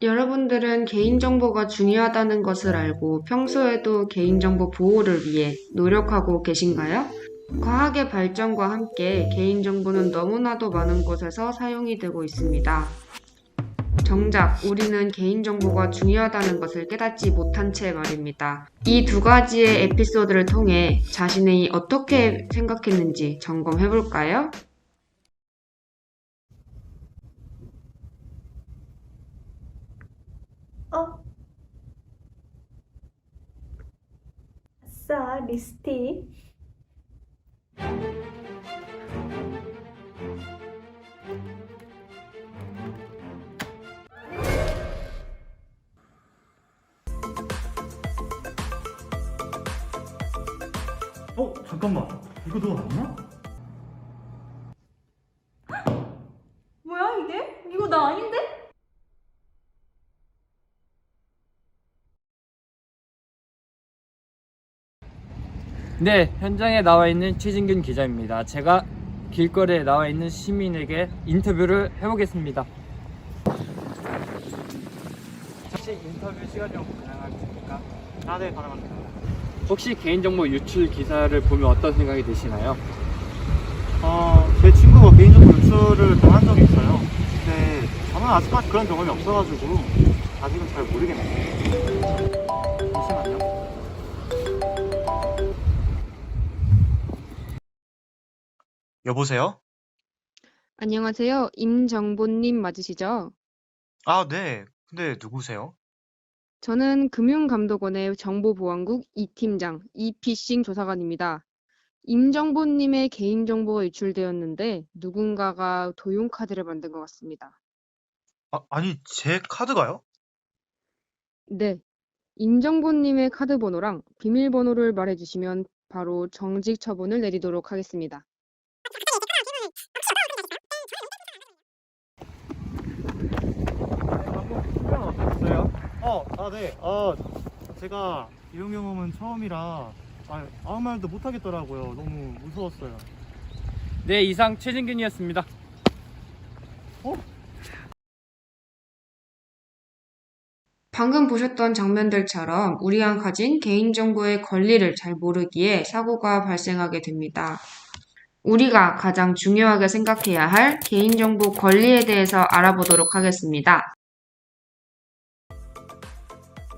여러분들은 개인정보가 중요하다는 것을 알고 평소에도 개인정보 보호를 위해 노력하고 계신가요? 과학의 발전과 함께 개인정보는 너무나도 많은 곳에서 사용이 되고 있습니다. 정작 우리는 개인정보가 중요하다는 것을 깨닫지 못한 채 말입니다. 이 두 가지의 에피소드를 통해 자신이 어떻게 생각했는지 점검해 볼까요? 어? 아싸, 리스티. 어? 잠깐만 이거 너? 뭐야, 이게? 이거 나 아닌데? 네, 현장에 나와 있는 최진균 기자입니다. 제가 길거리에 나와 있는 시민에게 인터뷰를 해보겠습니다. 혹시 인터뷰 시간 좀 가능하십니까? 아 네 가능합니다 혹시 개인정보 유출 기사를 보면 어떤 생각이 드시나요? 어 제 친구가 개인정보 유출을 당한 적이 있어요 근데 저는 아직까지 그런 경험이 없어가지고 아직은 잘 모르겠네요 잠시만요 여보세요? 안녕하세요. 임정보님 맞으시죠? 아 네 근데 누구세요? 저는 금융감독원의 정보보안국 이팀장 이피싱 조사관입니다. 임정보님의 개인정보가 유출되었는데 누군가가 도용카드를 만든 것 같습니다. 아, 아니 제 카드가요? 네. 임정보님의 카드 번호랑 비밀번호를 말해주시면 바로 정직 처분을 내리도록 하겠습니다. 아, 네. 어, 제가 이런 경험은 처음이라 아, 아무 말도 못 하겠더라고요. 너무 무서웠어요. 네, 이상 최진균이었습니다. 방금 보셨던 장면들처럼 우리가 가진 개인정보의 권리를 잘 모르기에 사고가 발생하게 됩니다. 우리가 가장 중요하게 생각해야 할 개인정보 권리에 대해서 알아보도록 하겠습니다.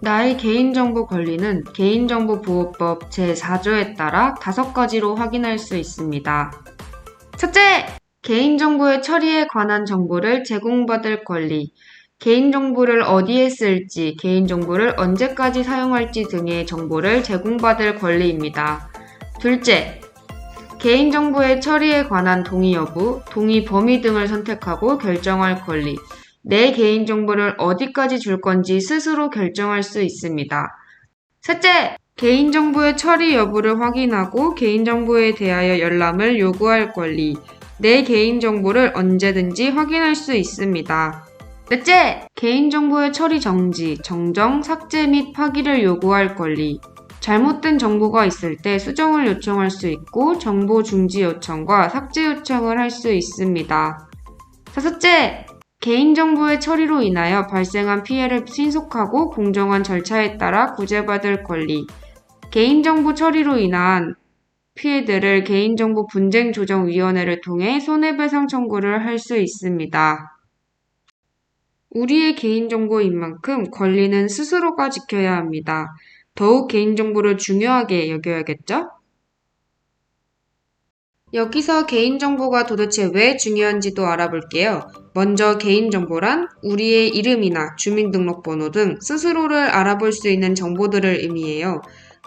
나의 개인정보 권리는 개인정보보호법 제4조에 따라 다섯 가지로 확인할 수 있습니다. 첫째! 개인정보의 처리에 관한 정보를 제공받을 권리. 개인정보를 어디에 쓸지, 개인정보를 언제까지 사용할지 등의 정보를 제공받을 권리입니다. 둘째, 개인정보의 처리에 관한 동의 여부, 동의 범위 등을 선택하고 결정할 권리. 내 개인정보를 어디까지 줄 건지 스스로 결정할 수 있습니다. 셋째, 개인정보의 처리 여부를 확인하고 개인정보에 대하여 열람을 요구할 권리. 내 개인정보를 언제든지 확인할 수 있습니다. 넷째, 개인정보의 처리 정지, 정정, 삭제 및 파기를 요구할 권리. 잘못된 정보가 있을 때 수정을 요청할 수 있고 정보 중지 요청과 삭제 요청을 할 수 있습니다. 다섯째, 개인정보의 처리로 인하여 발생한 피해를 신속하고 공정한 절차에 따라 구제받을 권리. 개인정보 처리로 인한 피해들을 개인정보 분쟁 조정 위원회를 통해 손해배상 청구를 할 수 있습니다. 우리의 개인정보인 만큼 권리는 스스로가 지켜야 합니다. 더욱 개인정보를 중요하게 여겨야겠죠? 여기서 개인정보가 도대체 왜 중요한지도 알아볼게요. 먼저 개인정보란 우리의 이름이나 주민등록번호 등 스스로를 알아볼 수 있는 정보들을 의미해요.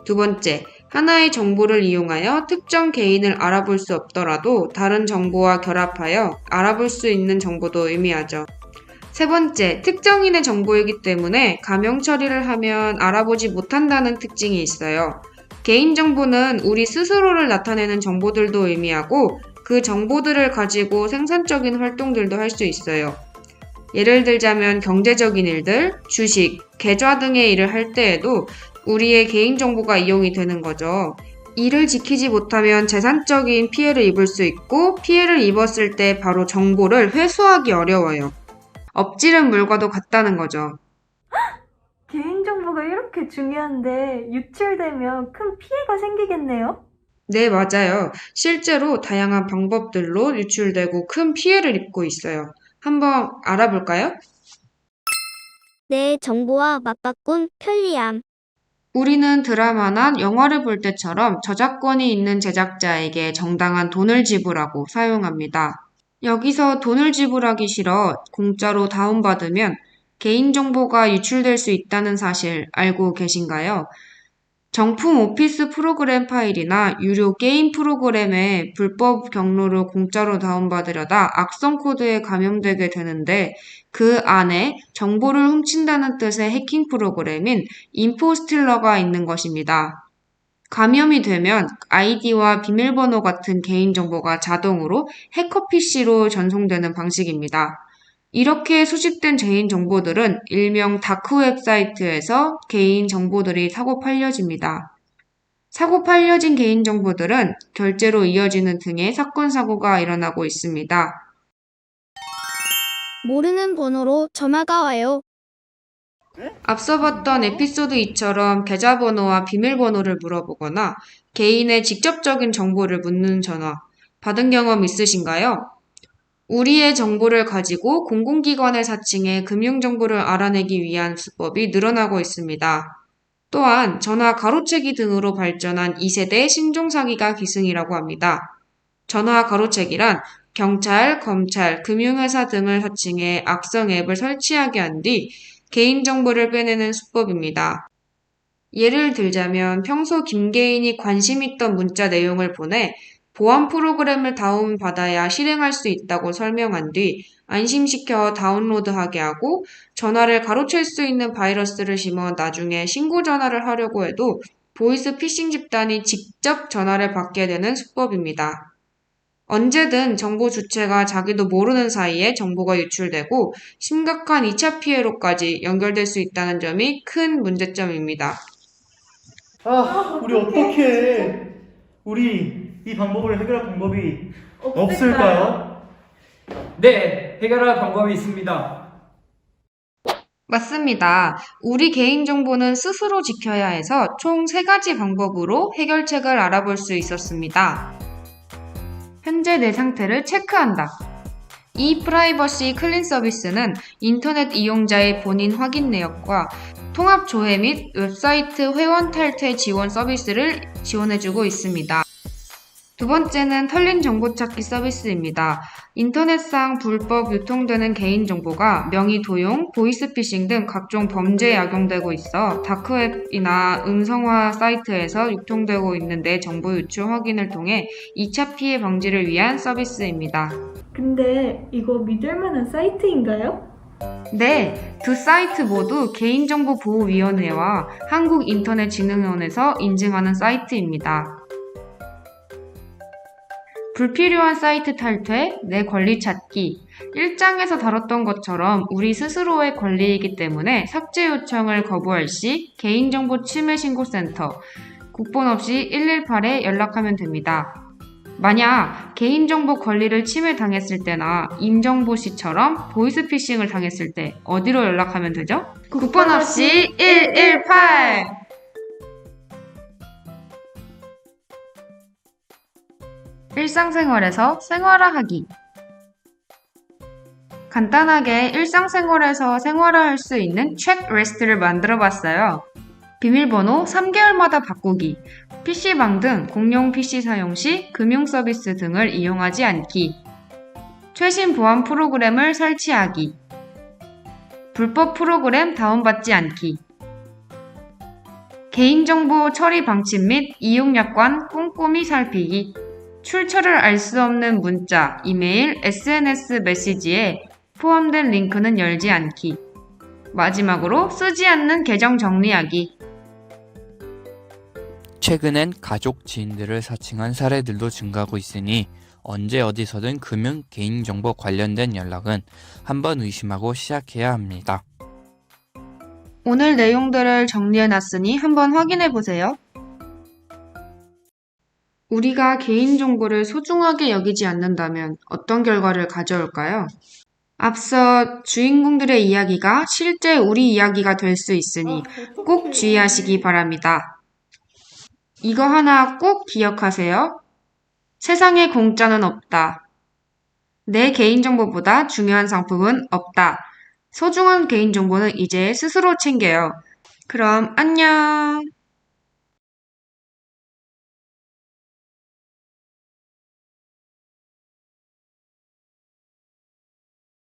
두 번째, 하나의 정보를 이용하여 특정 개인을 알아볼 수 없더라도 다른 정보와 결합하여 알아볼 수 있는 정보도 의미하죠. 세 번째, 특정인의 정보이기 때문에 가명 처리를 하면 알아보지 못한다는 특징이 있어요. 개인정보는 우리 스스로를 나타내는 정보들도 의미하고 그 정보들을 가지고 생산적인 활동들도 할 수 있어요. 예를 들자면 경제적인 일들, 주식, 계좌 등의 일을 할 때에도 우리의 개인정보가 이용이 되는 거죠. 이를 지키지 못하면 재산적인 피해를 입을 수 있고 피해를 입었을 때 바로 정보를 회수하기 어려워요. 엎지른 물과도 같다는 거죠. 이렇게 중요한데 유출되면 큰 피해가 생기겠네요? 네, 맞아요. 실제로 다양한 방법들로 유출되고 큰 피해를 입고 있어요. 한번 알아볼까요? 내 정보와 맞바꾼 편리함. 우리는 드라마나 영화를 볼 때처럼 저작권이 있는 제작자에게 정당한 돈을 지불하고 사용합니다. 여기서 돈을 지불하기 싫어 공짜로 다운받으면 개인정보가 유출될 수 있다는 사실 알고 계신가요? 정품 오피스 프로그램 파일이나 유료 게임 프로그램의 불법 경로를 공짜로 다운받으려다 악성 코드에 감염되게 되는데 그 안에 정보를 훔친다는 뜻의 해킹 프로그램인 인포스틸러가 있는 것입니다. 감염이 되면 아이디와 비밀번호 같은 개인정보가 자동으로 해커 PC로 전송되는 방식입니다. 이렇게 수집된 개인 정보들은 일명 다크 웹 사이트에서 개인 정보들이 사고 팔려집니다. 사고 팔려진 개인 정보들은 결제로 이어지는 등의 사건, 사고가 일어나고 있습니다. 모르는 번호로 전화가 와요. 앞서 봤던 에피소드 2처럼 계좌번호와 비밀번호를 물어보거나 개인의 직접적인 정보를 묻는 전화 받은 경험 있으신가요? 우리의 정보를 가지고 공공기관의 사칭해 금융정보를 알아내기 위한 수법이 늘어나고 있습니다. 또한 전화 가로채기 등으로 발전한 2세대 신종사기가 기승이라고 합니다. 전화 가로채기란 경찰, 검찰, 금융회사 등을 사칭해 악성 앱을 설치하게 한 뒤 개인정보를 빼내는 수법입니다. 예를 들자면 평소 김개인이 관심 있던 문자 내용을 보내 보안 프로그램을 다운받아야 실행할 수 있다고 설명한 뒤 안심시켜 다운로드하게 하고 전화를 가로챌 수 있는 바이러스를 심어 나중에 신고 전화를 하려고 해도 보이스 피싱 집단이 직접 전화를 받게 되는 수법입니다. 언제든 정보 주체가 자기도 모르는 사이에 정보가 유출되고 심각한 2차 피해로까지 연결될 수 있다는 점이 큰 문제점입니다. 아, 우리 어떻게 우리 이 방법을 해결할 방법이 없을까요? 네, 해결할 방법이 있습니다. 맞습니다. 우리 개인정보는 스스로 지켜야 해서 총세 가지 방법으로 해결책을 알아볼 수 있었습니다. 현재 내 상태를 체크한다. 이 프라이버시 클린 서비스는 인터넷 이용자의 본인 확인 내역과 통합 조회 및 웹사이트 회원 탈퇴 지원 서비스를 지원해주고 있습니다. 두 번째는 털린 정보 찾기 서비스입니다. 인터넷상 불법 유통되는 개인정보가 명의 도용, 보이스피싱 등 각종 범죄에 악용되고 있어 다크웹이나 음성화 사이트에서 유통되고 있는 내 정보 유출 확인을 통해 2차 피해 방지를 위한 서비스입니다. 근데 이거 믿을 만한 사이트인가요? 네, 두 사이트 모두 개인정보보호위원회와 한국인터넷진흥원에서 인증하는 사이트입니다. 불필요한 사이트 탈퇴, 내 권리 찾기. 1장에서 다뤘던 것처럼 우리 스스로의 권리이기 때문에 삭제 요청을 거부할 시 개인정보 침해 신고센터 국번 없이 118에 연락하면 됩니다. 만약 개인정보 권리를 침해당했을 때나 임정보 씨처럼 보이스피싱을 당했을 때 어디로 연락하면 되죠? 국번 없이 118! 일상생활에서 생활화하기 간단하게 일상생활에서 생활화할 수 있는 체크리스트를 만들어 봤어요. 비밀번호 3개월마다 바꾸기, PC방 등 공용 PC 사용 시 금융 서비스 등을 이용하지 않기, 최신 보안 프로그램을 설치하기, 불법 프로그램 다운받지 않기, 개인정보 처리 방침 및 이용약관 꼼꼼히 살피기, 출처를 알 수 없는 문자, 이메일, SNS 메시지에 포함된 링크는 열지 않기. 마지막으로 쓰지 않는 계정 정리하기. 최근엔 가족 지인들을 사칭한 사례들도 증가하고 있으니 언제 어디서든 금융 개인정보 관련된 연락은 한번 의심하고 시작해야 합니다. 오늘 내용들을 정리해 놨으니 한번 확인해 보세요. 우리가 개인정보를 소중하게 여기지 않는다면 어떤 결과를 가져올까요? 앞서 주인공들의 이야기가 실제 우리 이야기가 될 수 있으니 아, 꼭. 주의하시기 바랍니다. 이거 하나 꼭 기억하세요. 세상에 공짜는 없다. 내 개인정보보다 중요한 상품은 없다. 소중한 개인정보는 이제 스스로 챙겨요. 그럼 안녕.